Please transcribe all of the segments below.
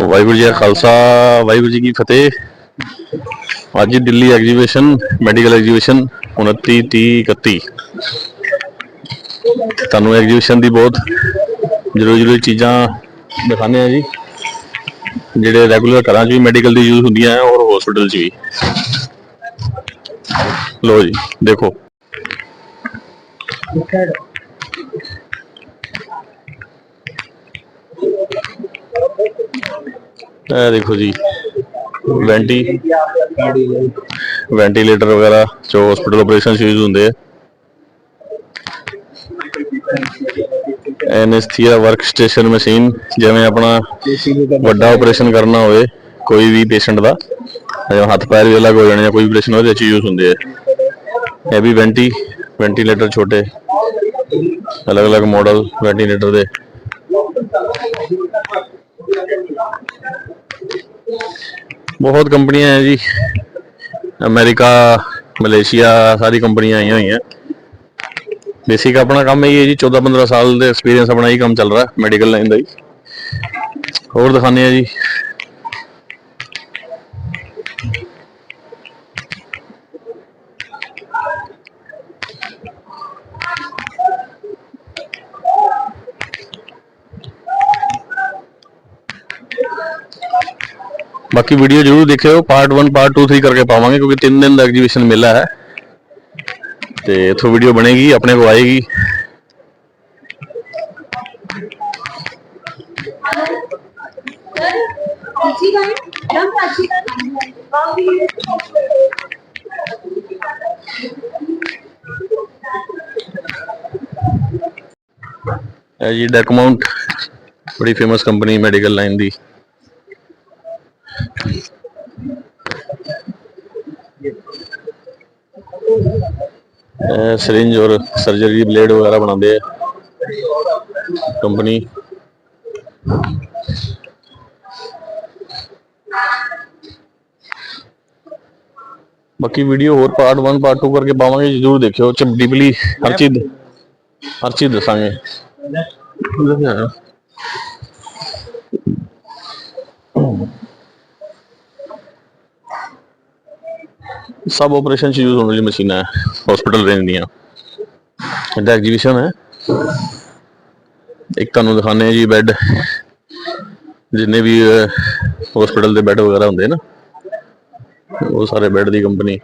ਵਾਹਿਗੁਰੂ ਜੀ ਕਾ ਖਾਲਸਾ, ਵਾਹਿਗੁਰੂ ਜੀ ਕੀ ਫਤਿਹ। ਅੱਜ Delhi exhibition, medical exhibition 29 30 31 ਤੁਹਾਨੂੰ ਐਗਜੀਬਿਸ਼ਨ ਦੀ ਬਹੁਤ ਜ਼ਰੂਰੀ ਜ਼ਰੂਰੀ ਚੀਜ਼ਾਂ ਦਿਖਾਉਂਦੇ ਆ ਜੀ। ਜਿਹੜੇ ਰੈਗੂਲਰ ਘਰਾਂ 'ਚ ਵੀ ਮੈਡੀਕਲ ਦੀ ਯੂਜ਼ ਹੁੰਦੀਆਂ ਹੈ ਔਰ ਹਸਪੀਟਲ 'ਚ ਵੀ। ਲੋ ਜੀ, ਦੇਖੋ। ਇਹ ਦੇਖੋ ਜੀ, ਵੈਂਟੀ, ਵੈਂਟੀਲੇਟਰ ਵਗੈਰਾ, ਜੋ ਹਸਪੀਟਲ ਆਪਰੇਸ਼ਨ ਯੂਜ਼ ਹੁੰਦੇ ਆ। ਐਨਐਸਥੀਆ ਵਰਕ ਮਸ਼ੀਨ ਜਿਵੇਂ ਆਪਣਾ ਵੱਡਾ ਆਪਰੇਸ਼ਨ ਕਰਨਾ ਹੋਵੇ, ਕੋਈ ਵੀ ਪੇਸ਼ੈਂਟ ਦਾ, ਜਿਵੇਂ ਹੱਥ ਪੈਰ ਵੀ ਅਲੱਗ ਹੋ ਜਾਣੇ ਜਾਂ ਕੋਈ ਆਪਰੇਸ਼ਨ ਉਹਦੇ ਵਿੱਚ ਯੂਜ਼ ਹੁੰਦੇ ਆ। ਇਹ ਵੀ ਵੈਂਟੀ, ਵੈਂਟੀਲੇਟਰ ਛੋਟੇ, ਅਲੱਗ-ਅਲੱਗ ਮਾਡਲ ਵੈਂਟੀਲੇਟਰ ਦੇ। ਬਹੁਤ ਕੰਪਨੀਆਂ ਹੈ ਜੀ। ਅਮਰੀਕਾ, ਮਲੇਸ਼ੀਆ ਸਾਰੀ ਕੰਪਨੀਆਂ ਆਈਆਂ ਹੋਈਆਂ। ਬੇਸਿਕ ਆਪਣਾ ਕੰਮ ਇਹ ਹੈ ਜੀ 14 15 ਸਾਲ ਦੇ ਐਕਸਪੀਰੀਅੰਸ ਆਪਣਾ ਇਹ ਕੰਮ ਚੱਲ ਰਿਹਾ ਮੈਡੀਕਲ ਲਾਈਨ ਦਾ ਹੀ। ਹੋਰ ਦਿਖਾਉਂਦੇ ਆ ਜੀ। बाकी वीडियो ज़रूर देखियो part one part two three करके पावे क्योंकि तीन दिन का एग्जीबिशन मेला है। तो इतों वीडियो बनेगी, अपने को आएगी। जी डेकमाउंट बड़ी फ़ेमस कंपनी मेडिकल लाइन की ਸਿਰਿੰਜ ਔਰ ਸਰਜਰੀ ਬਲੇਡ ਵਗੈਰਾ ਬਣਾਉਂਦੇ ਆ। ਕੰਪਨੀ ਬਾਕੀ ਵੀਡੀਓ ਹੋਰ ਪਾਰਟ 1 ਪਾਰਟ 2 ਕਰਕੇ ਪਾਵਾਂਗੇ ਜਰੂਰ ਦੇਖਿਓ। ਚ ਡੀਪਲੀ ਹਰ ਚੀਜ਼ ਹਰ ਚੀਜ਼ ਦੱਸਾਂਗੇ। ਸਭ ਆਪਰੇਸ਼ਨ ਚ ਯੂਜ਼ ਹੋਣ ਵਾਲੀ ਮਸ਼ੀਨਾਂ ਹੈ ਹਸਪੀਟਲ ਰੇਂਜ ਦੀਆਂ। ਇਹਦਾ ਐਗਜੀਬਿਸ਼ਨ ਹੈ। ਇੱਕ ਤੁਹਾਨੂੰ ਦਿਖਾਣੇ ਆ ਜੀ ਬੈੱਡ ਜਿੰਨੇ ਵੀ ਹਸਪੀਟਲ ਦੇ ਬੈੱਡ ਵਗੈਰਾ ਹੁੰਦੇ ਨਾ ਉਹ ਸਾਰੇ ਬੈੱਡ ਦੀ ਕੰਪਨੀ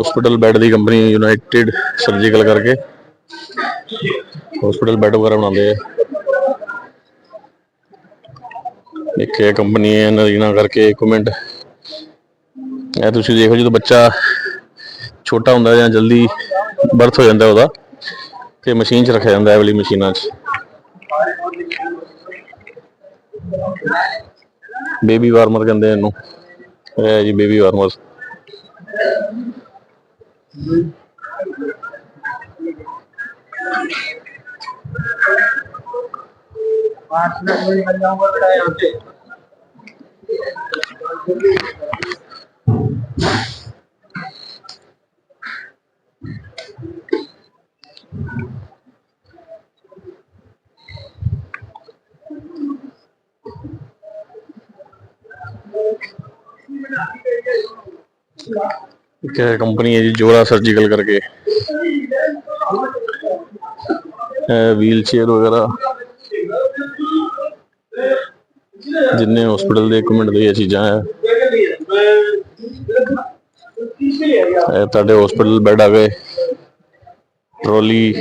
ਹਸਪੀਟਲ ਬੈੱਡ ਦੀ ਕੰਪਨੀ ਯੂਨਾਈਟਿਡ ਸਰਜੀਕਲ ਕਰਕੇ ਹਸਪੀਟਲ ਬੈੱਡ ਵਗੈਰਾ ਬਣਾਉਂਦੇ ਆ। ਇੱਕ ਇਹ ਕੰਪਨੀ ਹੈ ਨਰੀਨਾ ਕਰਕੇ ਇੱਕ ਮਿੰਟ। ਇਹ ਤੁਸੀਂ ਦੇਖੋ ਜਦੋਂ ਬੱਚਾ ਛੋਟਾ ਹੁੰਦਾ ਜਾਂ ਜਲਦੀ ਬਰਥ ਹੋ ਜਾਂਦਾ ਉਹਦਾ, ਤੇ ਮਸ਼ੀਨ 'ਚ ਰੱਖਿਆ ਜਾਂਦਾ ਇਹ ਵਾਲੀ ਮਸ਼ੀਨਾਂ 'ਚ। ਬੇਬੀ ਵਾਰਮਰ ਕਹਿੰਦੇ ਇਹਨੂੰ। ਇਹ ਹੈ ਜੀ ਬੇਬੀ ਵਾਰਮਰ पाँच ਇੱਕ ਕੰਪਨੀ ਹੈ ਜੀ, ਜੋਰਾ ਸਰਜੀਕਲ ਕਰਕੇ। ਵੀਲ ਚੇਅਰ ਵਗੈਰਾ। ਜਿੰਨੇ ਹਸਪੀਟਲ ਦੇ ਇਕਵਿਪਮੈਂਟ ਦੇ ਚੀਜ਼ਾਂ ਹੈ ਇਹ ਤੁਹਾਡੇ ਹਸਪੀਟਲ ਬੈੱਡ ਆ ਗਏ। ਟਰੋਲੀ